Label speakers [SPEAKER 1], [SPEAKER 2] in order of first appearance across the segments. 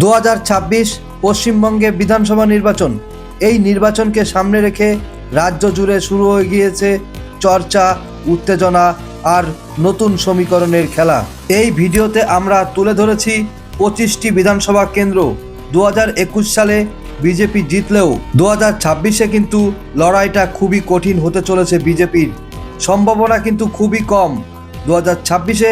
[SPEAKER 1] দু হাজার ছাব্বিশ পশ্চিমবঙ্গে বিধানসভা নির্বাচন। এই নির্বাচনকে সামনে রেখে রাজ্য জুড়ে শুরু হয়ে গিয়েছে চর্চা, উত্তেজনা আর নতুন সমীকরণের খেলা। এই ভিডিওতে আমরা তুলে ধরেছি পঁচিশটি বিধানসভা কেন্দ্র। দু একুশ সালে বিজেপি জিতলেও দু হাজার ছাব্বিশে কিন্তু লড়াইটা খুবই কঠিন হতে চলেছে বিজেপির। সম্ভাবনা কিন্তু খুবই কম। দু হাজার ছাব্বিশে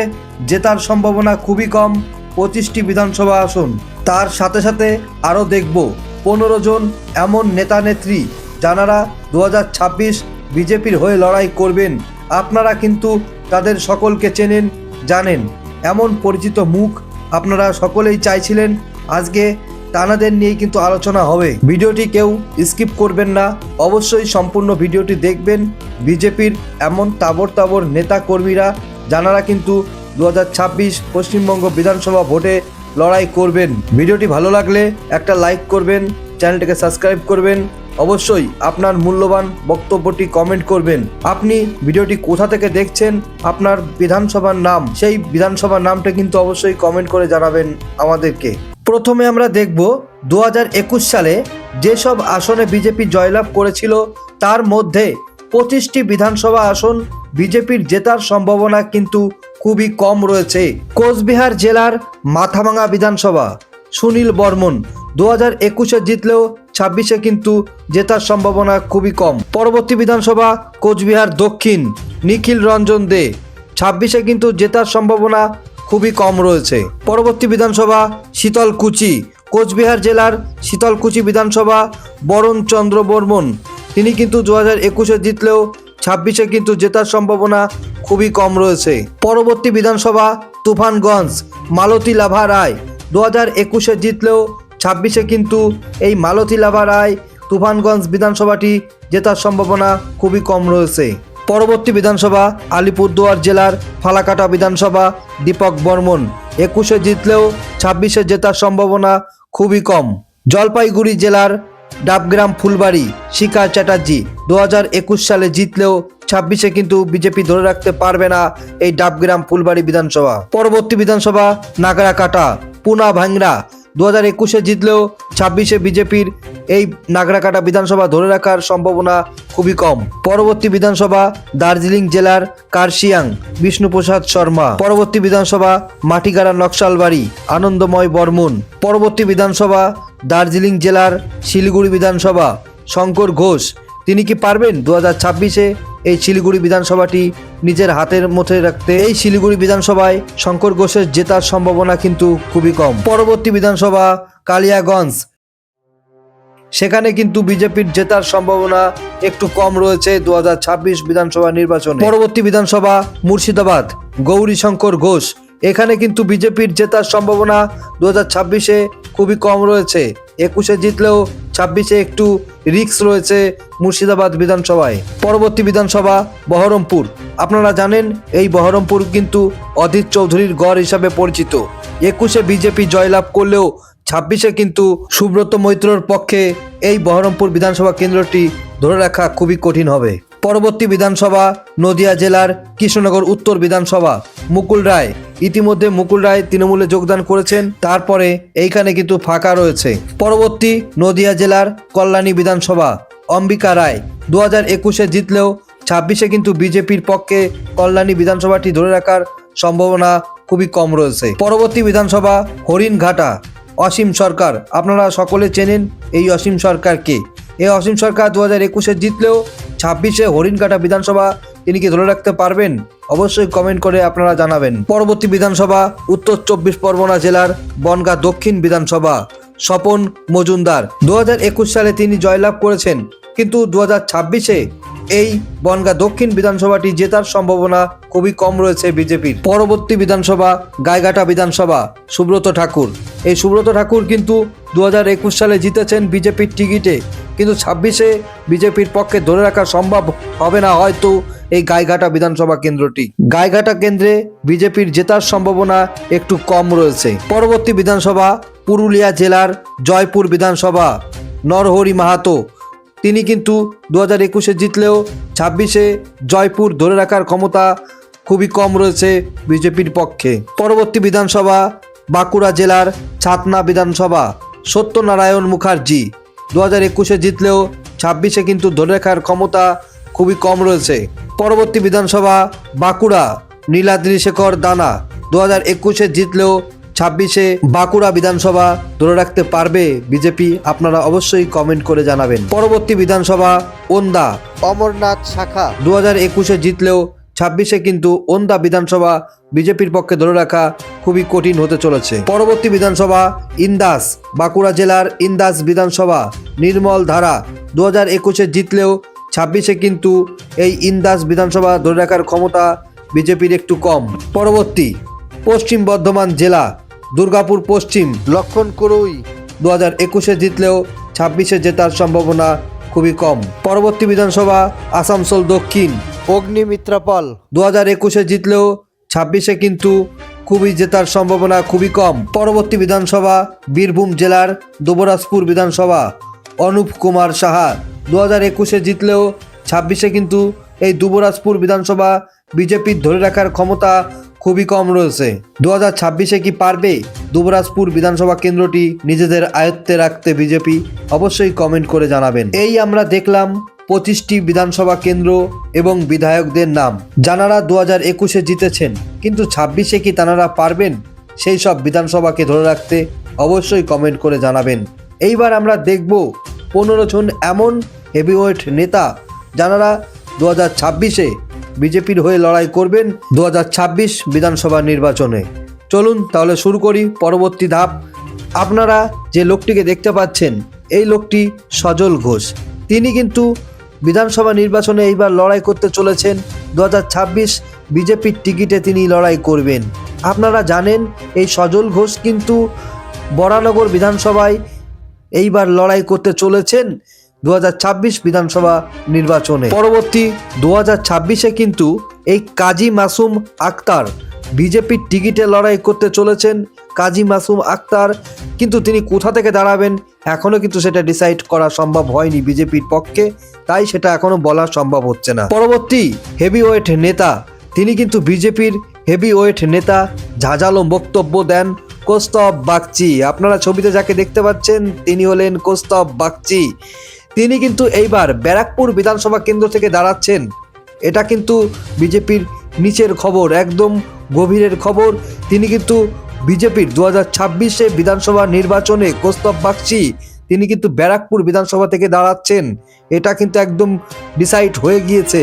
[SPEAKER 1] জেতার সম্ভাবনা খুবই কম। পঁচিশটি বিধানসভা আসন। তার সাথে সাথে আরও দেখব পনেরো জন এমন নেতা নেত্রী যারা দু হাজার ছাব্বিশ বিজেপির হয়ে লড়াই করবেন। আপনারা কিন্তু তাদের সকলকে চেনেন, জানেন। এমন পরিচিত মুখ আপনারা সকলেই চাইছিলেন। আজকে তানাদের নিয়ে কিন্তু আলোচনা হবে। ভিডিওটি কেউ স্কিপ করবেন না। অবশ্যই সম্পূর্ণ ভিডিওটি দেখবেন। বিজেপির এমন তাবর তাবর নেতা কর্মীরা যারা কিন্তু দু হাজার ছাব্বিশ পশ্চিমবঙ্গ বিধানসভা ভোটে লড়াই করবেন। ভিডিওটি ভালো লাগলে একটা লাইক করবেন, চ্যানেলটিকে সাবস্ক্রাইব করবেন। অবশ্যই আপনার মূল্যবান বক্তব্যটি কমেন্ট করবেন। আপনি ভিডিওটি কোথা থেকে দেখছেন, আপনার বিধানসভার নাম, সেই বিধানসভার নামটা কিন্তু অবশ্যই কমেন্ট করে জানাবেন আমাদেরকে। প্রথমে আমরা দেখব দু একুশ সালে যেসব আসনে বিজেপি জয়লাভ করেছিল, তার মধ্যে পঁচিশটি বিধানসভা আসন বিজেপির জেতার সম্ভাবনা কিন্তু খুবই কম রয়েছে। কোচবিহার জেলার মাথাভাঙা বিধানসভা, সুনীল বর্মন দু হাজার একুশে জিতলেও ছাব্বিশে কিন্তু জেতার সম্ভাবনা খুবই কম। পরবর্তী বিধানসভা কোচবিহার দক্ষিণ, নিখিল রঞ্জন দে, ছাব্বিশে কিন্তু জেতার সম্ভাবনা খুবই কম রয়েছে। পরবর্তী বিধানসভা শীতলকুচি, কোচবিহার জেলার শীতলকুচি বিধানসভা বরুণ চন্দ্র বর্মন, তিনি কিন্তু দু হাজার একুশে জিতলেও ছাব্বিশে কিন্তু জেতার সম্ভাবনা খুবই কম রয়েছে। পরবর্তী বিধানসভা তুফানগঞ্জ, মালতী লাভা রায়। দু হাজার একুশে জিতলেও ছাব্বিশে কিন্তু এই মালতী লাভা রায় তুফানগঞ্জ বিধানসভাটি জেতার সম্ভাবনা খুবই কম রয়েছে। পরবর্তী বিধানসভা আলিপুরদুয়ার জেলার ফালাকাটা বিধানসভা দীপক বর্মন। একুশে জিতলেও ছাব্বিশে জেতার সম্ভাবনা খুবই কম। জলপাইগুড়ি জেলার ডাবগ্রাম ফুলবাড়ি শিখা চ্যাটার্জি দু হাজার একুশ সালে জিতলেও ছাব্বিশে কিন্তু বিজেপি ধরে রাখতে পারবে না এই ডাবগ্রাম ফুলবাড়ি বিধানসভা। পরবর্তী বিধানসভা নাগরা কাটা পুনা ভাংরা দু হাজার একুশে জিতলেও ছাব্বিশে বিজেপির এই নাগরাকাটা বিধানসভা ধরে রাখার সম্ভাবনা খুবই কম। পরবর্তী বিধানসভা দার্জিলিং জেলার কার্শিয়াং, বিষ্ণুপ্রসাদ শর্মা। পরবর্তী বিধানসভা মাটিগাড়া নকশালবাড়ি, আনন্দময় বর্মন। পরবর্তী বিধানসভা দার্জিলিং জেলার শিলিগুড়ি বিধানসভা, শঙ্কর ঘোষ। তিনি কি পারবেন? দু হাজার ছাব্বিশে এই শিলিগুড়ি বিধানসভাটি নিজের হাতের মধ্যে রাখতে এই শিলিগুড়ি বিধানসভায় শঙ্কর ঘোষের জেতার সম্ভাবনা কিন্তু খুবই কম। পরবর্তী বিধানসভা কালিয়াগঞ্জ। সেখানে কিন্তু বিজেপির জেতার সম্ভাবনা একটু কম রয়েছে দু হাজার ছাব্বিশ বিধানসভা নির্বাচনে। পরবর্তী বিধানসভা মুর্শিদাবাদ, গৌরী শঙ্কর ঘোষ। এখানে কিন্তু বিজেপির জেতার সম্ভাবনা দু হাজার খুবই কম রয়েছে। একুশে জিতলেও ছাব্বিশে একটু রিক্স রয়েছে মুর্শিদাবাদ বিধানসভায়। পরবর্তী বিধানসভা বহরমপুর। আপনারা জানেন, এই বহরমপুর কিন্তু অধীর চৌধুরীর গড় হিসাবে পরিচিত। একুশে বিজেপি জয়লাভ করলেও ছাব্বিশে কিন্তু সুব্রত মৈত্রর পক্ষে এই বহরমপুর বিধানসভা কেন্দ্রটি ধরে রাখা খুবই কঠিন হবে। পরবর্তী বিধানসভা নদিয়া জেলার কৃষ্ণনগর উত্তর বিধানসভা। মুকুল রায়। ইতিমধ্যে মুকুল রায় তৃণমূলে যোগদান করেছেন, তারপরে এইখানে কিন্তু ফাঁকা রয়েছে। পরবর্তী নদিয়া জেলার কল্যাণী বিধানসভা, অম্বিকা রায়। দু হাজার একুশে জিতলেও ছাব্বিশে কিন্তু বিজেপির পক্ষে কল্যাণী বিধানসভাটি ধরে রাখার সম্ভাবনা খুবই কম রয়েছে। পরবর্তী বিধানসভা হরিণঘাটা, অসীম সরকার। আপনারা সকলে চেনেন এই অসীম সরকারকে এই অসীম সরকার দু হাজার একুশে জিতলেও ছাব্বিশে হরিণঘাটা বিধানসভা, তিনি কি ধরে রাখতে পারবেন? অবশ্যই কমেন্ট করে আপনারা জানাবেন। পরবর্তী বিধানসভা, উত্তর চব্বিশ পরগনা জেলার বনগাঁ দক্ষিণ বিধানসভা, স্বপন মজুমদার। দু হাজার একুশ সালে তিনি জয়লাভ করেছেন, কিন্তু দু হাজার ছাব্বিশে এই বনগাঁ দক্ষিণ বিধানসভাটি জেতার সম্ভাবনা খুবই কম রয়েছে বিজেপির। পরবর্তী বিধানসভা, গাইঘাটা বিধানসভা, সুব্রত ঠাকুর। এই সুব্রত ঠাকুর কিন্তু দু হাজার একুশ সালে জিতেছেন বিজেপির টিকিটে। কিন্তু ছাব্বিশে বিজেপির পক্ষে ধরে রাখা সম্ভব হবে না হয়তো এই গাইঘাটা বিধানসভা কেন্দ্রটি। গাইঘাটা কেন্দ্রে বিজেপির জেতার সম্ভাবনা একটু কম রয়েছে। পরবর্তী বিধানসভা পুরুলিয়া জেলার জয়পুর বিধানসভা। নরহরি মাহাতো, তিনি কিন্তু দু হাজার একুশে জিতলেও ছাব্বিশে জয়পুর ধরে রাখার ক্ষমতা খুবই কম রয়েছে বিজেপির পক্ষে। পরবর্তী বিধানসভা বাঁকুড়া জেলার ছাতনা বিধানসভা। সত্যনারায়ণ মুখার্জি। দু হাজার একুশে জিতলেও ছাব্বিশে কিন্তু ধরে রাখার ক্ষমতা খুবই কম রয়েছে। পরবর্তী বিধানসভা বাঁকুড়া নীলাদ্রি শেখর দানা। দু হাজার একুশে জিতলেও ছাব্বিশে বাঁকুড়া বিধানসভা ধরে রাখতে পারবে বিজেপি। আপনারা অবশ্যই কমেন্ট করে জানাবেন। পরবর্তী বিধানসভা ওন্দা অমরনাথ শাখা। দু হাজার একুশে জিতলেও ছাব্বিশে কিন্তু ওন্দা বিধানসভা বিজেপির পক্ষে ধরে রাখা খুবই কঠিন হতে চলেছে। পরবর্তী বিধানসভা ইন্দাস, বাঁকুড়া জেলার ইন্দাস বিধানসভা নির্মল ধারা দু হাজার একুশে জিতলেও ছাব্বিশে কিন্তু এই ইন্দাস বিধানসভা ধরে রাখার ক্ষমতা বিজেপির একটু কম। পরবর্তী পশ্চিম বর্ধমান জেলা, দুর্গাপুর পশ্চিম লক্ষণ করুই দু হাজার একুশে জিতলেও ছাব্বিশে জেতার সম্ভাবনা খুবই কম। পরবর্তী বিধানসভা আসানসোল দক্ষিণ। অগ্নিমিত্রাপাল। দু হাজার একুশে জিতলেও ছাব্বিশে কিন্তু খুবই জেতার সম্ভাবনা খুবই কম। পরবর্তী বিধানসভা বীরভূম জেলার দুবরাজপুর বিধানসভা অনুপ কুমার সাহা। দু হাজার একুশে জিতলেও ছাব্বিশে কিন্তু এই দুবরাজপুর বিধানসভা বিজেপির ধরে রাখার ক্ষমতা খুবই কম রয়েছে। দু হাজার ছাব্বিশে কি পারবে? দুবরাজপুর বিধানসভা কেন্দ্রটি নিজেদের আয়ত্তে রাখতে বিজেপি? অবশ্যই কমেন্ট করে জানাবেন। এই আমরা দেখলাম পঁচিশটি বিধানসভা কেন্দ্র এবং বিধায়কদের নাম। যারা দু হাজার একুশে জিতেছেন, কিন্তু ছাব্বিশে কি তানারা পারবেন? সেই সব বিধানসভাকে ধরে রাখতে অবশ্যই কমেন্ট করে জানাবেন। এইবার আমরা দেখব পনেরো জন এমন হেভিওয়েট নেতা, যারা দু হাজার ছাব্বিশে বিজেপির হয়ে লড়াই করবেন দু হাজার ছাব্বিশ বিধানসভা নির্বাচনে। চলুন তাহলে শুরু করি পরবর্তী ধাপ। আপনারা যে লোকটিকে দেখতে পাচ্ছেন, এই লোকটি সজল ঘোষ। তিনি কিন্তু বিধানসভা নির্বাচনে এইবার লড়াই করতে চলেছেন। দু হাজার ছাব্বিশ বিজেপির টিকিটে তিনি লড়াই করবেন। আপনারা জানেন, এই সজল ঘোষ কিন্তু বরানগর বিধানসভায় এইবার লড়াই করতে চলেছেন। দু হাজার ছাব্বিশ বিধানসভা নির্বাচনে। পরবর্তী দু ছাব্বিশে কিন্তু এই কাজী মাসুম আক্তার বিজেপির টিকিটে লড়াই করতে চলেছেন কাজী মাসুম আক্তার। কিন্তু তিনি কোথা থেকে দাঁড়াবেন এখনও কিন্তু সেটা ডিসাইড করা সম্ভব হয়নি বিজেপির পক্ষে, তাই সেটা এখনও বলা সম্ভব হচ্ছে না। পরবর্তী হেভিওয়েট নেতা, তিনি কিন্তু বিজেপির হেভিওয়েট নেতা, ঝাঁঝালো বক্তব্য দেন কোস্তব বাগচি। আপনারা ছবিতে যাকে দেখতে পাচ্ছেন, তিনি হলেন কোস্তব বাগচি। তিনি কিন্তু এইবার ব্যারাকপুর বিধানসভা কেন্দ্র থেকে দাঁড়াচ্ছেন। এটা কিন্তু বিজেপির নিচের খবর, একদম গভীরের খবর। তিনি কিন্তু বিজেপির দু হাজার ছাব্বিশে বিধানসভা নির্বাচনে কোস্তব বাগচি তিনি কিন্তু ব্যারাকপুর বিধানসভা থেকে দাঁড়াচ্ছেন। এটা কিন্তু একদম ডিসাইড হয়ে গিয়েছে।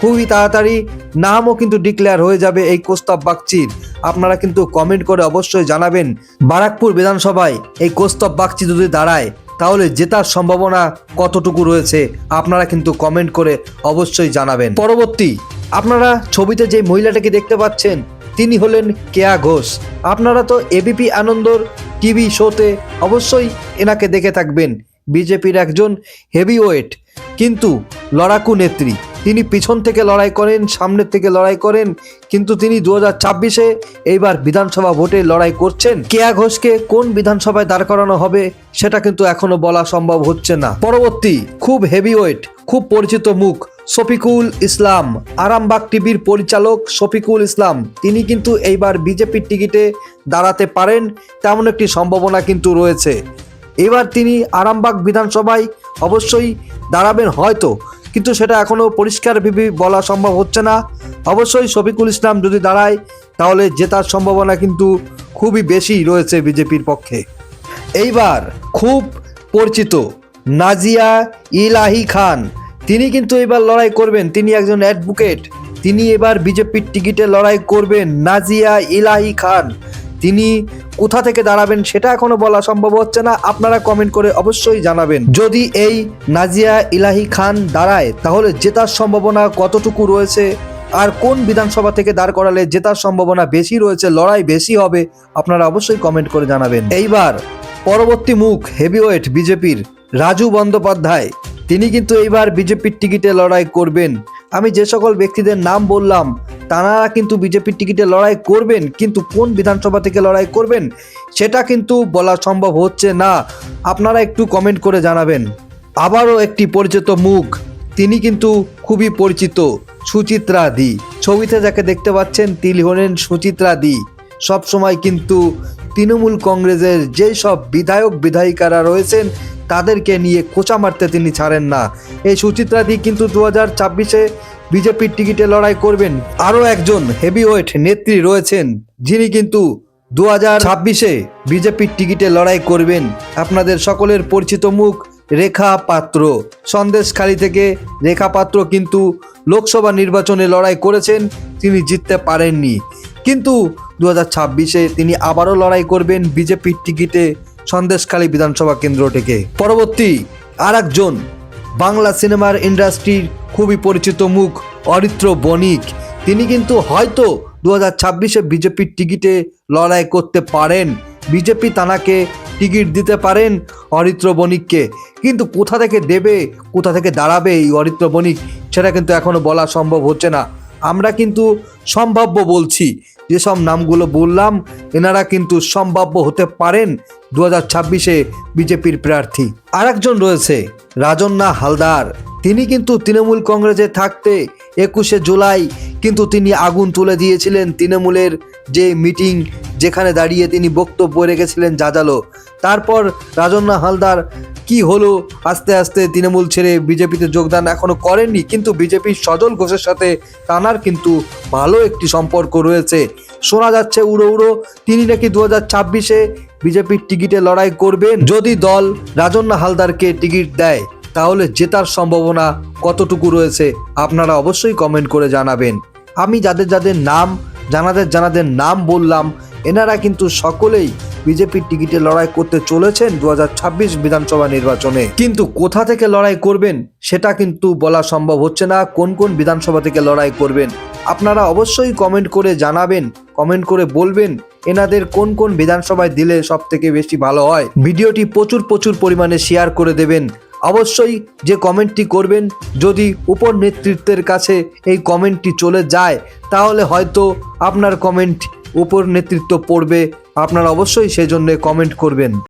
[SPEAKER 1] খুবই তাড়াতাড়ি নামও কিন্তু ডিক্লেয়ার হয়ে যাবে এই কোস্তব বাগচির আপনারা কিন্তু কমেন্ট করে অবশ্যই জানাবেন বারাকপুর বিধানসভায় এই কোস্তব বাগচি যদি দাঁড়ায় তাহলে জেতার সম্ভাবনা কতটুকু রয়েছে আপনারা কিন্তু কমেন্ট করে অবশ্যই জানাবেন। পরবর্তী, আপনারা ছবিতে যে মহিলাটাকে দেখতে পাচ্ছেন, তিনি হলেন কেয়া ঘোষ। আপনারা তো এবিপি আনন্দর টিভি শোতে অবশ্যই এনাকে দেখে থাকবেন। বিজেপির একজন হেভিওয়েট কিন্তু লড়াকু নেত্রী। তিনি পিছন থেকে লড়াই করেন, সামনের থেকে লড়াই করেন, কিন্তু তিনি দু হাজার ছাব্বিশে এইবার বিধানসভা ভোটে লড়াই করছেন। কেয়া ঘোষকে কোন বিধানসভায় দাঁড় করানো হবে সেটা কিন্তু এখনও বলা সম্ভব হচ্ছে না। পরবর্তী, খুব হেভি ওয়েট খুব পরিচিত মুখ, শফিকুল ইসলাম। আরামবাগ টিভির পরিচালক শফিকুল ইসলাম। তিনি কিন্তু এইবার বিজেপির টিকিটে দাঁড়াতে পারেন, তেমন একটি সম্ভাবনা কিন্তু রয়েছে। এবার তিনি আরামবাগ বিধানসভায় অবশ্যই দাঁড়াবেন হয়তো। কিন্তু সেটা এখনও পরিষ্কার ভেবে বলা সম্ভব হচ্ছে না। অবশ্যই শফিকুল ইসলাম যদি দাঁড়ায়, তাহলে জেতার সম্ভাবনা কিন্তু খুবই বেশি রয়েছে বিজেপির পক্ষে। এইবার খুব পরিচিত নাজিয়া ইলাহি খান, তিনি কিন্তু এবার লড়াই করবেন, তিনি একজন অ্যাডভোকেট তিনি এবার বিজেপির টিকিটে লড়াই করবেন নাজিয়া ইলাহি খান। তিনি কোথা থেকে দাঁড়াবেন সেটা এখনও বলা সম্ভব হচ্ছে না। আপনারা কমেন্ট করে অবশ্যই জানাবেন। যদি এই নাজিয়া ইলাহি খান দাঁড়ায়, তাহলে জেতার সম্ভাবনা কতটুকু রয়েছে? আর কোন বিধানসভা থেকে দাঁড় করালে জেতার সম্ভাবনা বেশি রয়েছে, লড়াই বেশি হবে, আপনারা অবশ্যই কমেন্ট করে জানাবেন। এইবার পরবর্তী মুখ হেভিওয়েট বিজেপির রাজু বন্দ্যোপাধ্যায়। তিনি কিন্তু এইবার বিজেপির টিকিটে লড়াই করবেন। আমি যে সকল ব্যক্তিদের নাম বললাম, তারা কিন্তু বিজেপির টিকিটে লড়াই করবেন, কিন্তু কোন বিধানসভা থেকে লড়াই করবেন, সেটা কিন্তু বলা সম্ভব হচ্ছে না। আপনারা একটু কমেন্ট করে জানাবেন। আবারও একটি পরিচিত মুখ, তিনি কিন্তু খুবই পরিচিত, সুচিত্রা দি। ছবিতে যাকে দেখতে পাচ্ছেন, তিনি হলেন সুচিত্রা দি। সবসময় কিন্তু তৃণমূল কংগ্রেসের যেই সব বিধায়ক, বিধায়িকারা রয়েছেন, তাদেরকে নিয়ে খোঁচা মারতে তিনি ছাড়েন না। এই সুচিত্রাদি কিন্তু দু হাজার ছাব্বিশে বিজেপির টিকিটে লড়াই করবেন। আরও একজন হেভিওয়েট নেত্রী রয়েছেন, যিনি কিন্তু দু হাজার ছাব্বিশে বিজেপির টিকিটে লড়াই করবেন। আপনাদের সকলের পরিচিত মুখ রেখা পাত্র। সন্দেশখালী থেকে রেখা পাত্র কিন্তু লোকসভা নির্বাচনে লড়াই করেছেন, তিনি জিততে পারেননি। কিন্তু দু হাজার ছাব্বিশে তিনি আবারও লড়াই করবেন বিজেপির টিকিটে সন্দেশখালী বিধানসভা কেন্দ্র থেকে। পরবর্তী আর একজন বাংলা সিনেমার ইন্ডাস্ট্রির খুবই পরিচিত মুখ অরিত্র বণিক। তিনি কিন্তু হয়তো দু হাজার ছাব্বিশে বিজেপির টিকিটে লড়াই করতে পারেন। বিজেপি তানাকে টিকিট দিতে পারেন অরিত্র বণিককে। কিন্তু কোথা থেকে দেবে, কোথা থেকে দাঁড়াবে এই অরিত্র বণিক, সেটা কিন্তু এখনও বলা সম্ভব হচ্ছে না। আমরা কিন্তু সম্ভাব্য বলছি যেসব নামগুলো বললাম, এনারা কিন্তু সম্ভাব্য হতে পারেন দু হাজার ছাব্বিশে বিজেপির প্রার্থী। আর একজন রয়েছে, রাজন্না হালদার। তিনি কিন্তু তৃণমূল কংগ্রেসে থাকতে একুশে জুলাই কিন্তু তিনি আগুন তুলে দিয়েছিলেন তৃণমূলের যে মিটিং যেখানে দাঁড়িয়ে তিনি বক্তব্য রেখেছিলেন জাজালো। তারপর রাজন্না হালদার কি হলো? আস্তে আস্তে তৃণমূল ছেড়ে বিজেপিতে যোগদান এখনও করেননি, কিন্তু বিজেপির সজল ঘোষের সাথে তানার কিন্তু ভালো একটি সম্পর্ক রয়েছে। শোনা যাচ্ছে উড়ো উড়ো, তিনি নাকি দু হাজার ছাব্বিশে বিজেপির টিকিটে লড়াই করবেন। যদি দল রাজন্না হালদারকে টিকিট দেয়, তাহলে জেতার সম্ভাবনা কতটুকু রয়েছে, আপনারা অবশ্যই কমেন্ট করে জানাবেন। আমি যাদের যাদের নাম, জানাদের জানাদের নাম বললাম এনারা কিন্তু সকলেই বিজেপির টিকিটে লড়াই করতে চলেছেন দু হাজার ছাব্বিশ বিধানসভা নির্বাচনে। কিন্তু কোথা থেকে লড়াই করবেন, সেটা কিন্তু বলা সম্ভব হচ্ছে না। কোন কোন বিধানসভা থেকে লড়াই করবেন, আপনারা অবশ্যই কমেন্ট করে জানাবেন কমেন্ট করে বলবেন এনাদের কোন কোন বিধানসভায় দিলে সব থেকে বেশি ভালো হয়। ভিডিওটি প্রচুর প্রচুর পরিমাণে শেয়ার করে দেবেন। অবশ্যই যে কমেন্টটি করবেন, যদি উপর নেতৃত্বের কাছে এই কমেন্টটি চলে যায়, তাহলে হয়তো আপনার কমেন্ট উপর নেতৃত্ব পড়বে আপনারা অবশ্যই সেজন্য কমেন্ট করবেন।